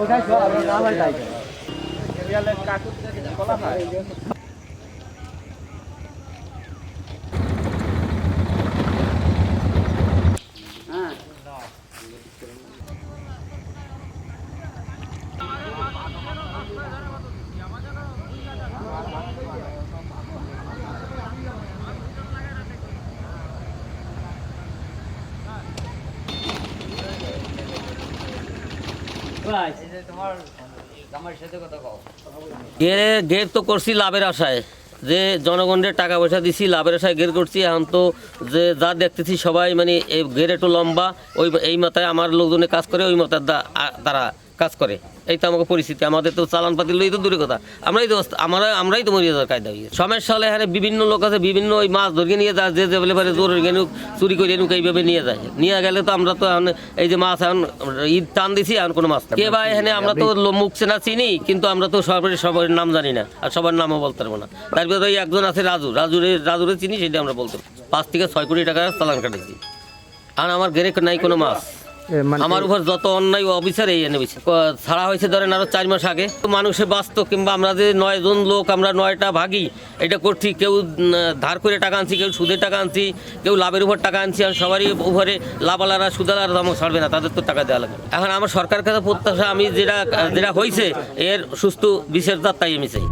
ওটাই সব আমরা না হয় তাই রিয়ালে কাকুর থেকে বলা হয় হ্যাঁ গেরে গের তো করছি লাভের আশায়। যে জনগণের টাকা পয়সা দিছি লাভের আশায় গের করছি। এখন তো যে যা দেখতেছি সবাই মানে এই গের একটু লম্বা ওই এই মাথায় আমার লোকজনে কাজ করে ওই মাথায় তারা কাজ করে। এই তো আমাকে পরিস্থিতি আমাদের তো চালান পাতি লই তো দূরে কথা। আমরাই তো আমরা আমরাই তো মরিয়া যাওয়ার কায়দা হয়ে সমস্যা হলে এখানে বিভিন্ন লোক আছে বিভিন্ন ওই মাছ ধরে নিয়ে যায় যে যে বলে পারে জোর গেনু চুরি করে এনুক এইভাবে নিয়ে যায়। নিয়ে গেলে তো আমরা তো এখন এই যে মাছ এখন ঈদ টান দিছি এখন কোনো মাছ কে বা এখানে আমরা তো মুখ চেনা চিনি কিন্তু আমরা তো সবাই সবার নাম জানি না আর সবার নামও বলতে পারব না। তারপরে ওই একজন আছে রাজু রাজুরে রাজুরে চিনি সেটা আমরা বলতে। পাঁচ থেকে ছয় কোটি টাকা চালান কাটেছি। আর আমার গেরে নাই কোনো মাছ। আমার উপর যত অন্যায় অফিসার এই এনে ছাড়া হয়েছে ধরেন আরও চার মাস আগে। মানুষে বাঁচত কিংবা আমরা যে নয় জন লোক, আমরা নয়টা ভাগি এটা করছি, কেউ ধার করে টাকা আনছি, কেউ সুদের টাকা আনছি, কেউ লাভের উপর টাকা আনছি আর সবারই উপরে লাভালারা সুদালারা দামও ছাড়বে না, তাদের তো টাকা দেওয়া লাগবে এখন আমার সরকার কাছে প্রত্যাশা, আমি যেটা যেটা হয়েছে এর সুস্থ, বিশেষ তাই আমি চাই।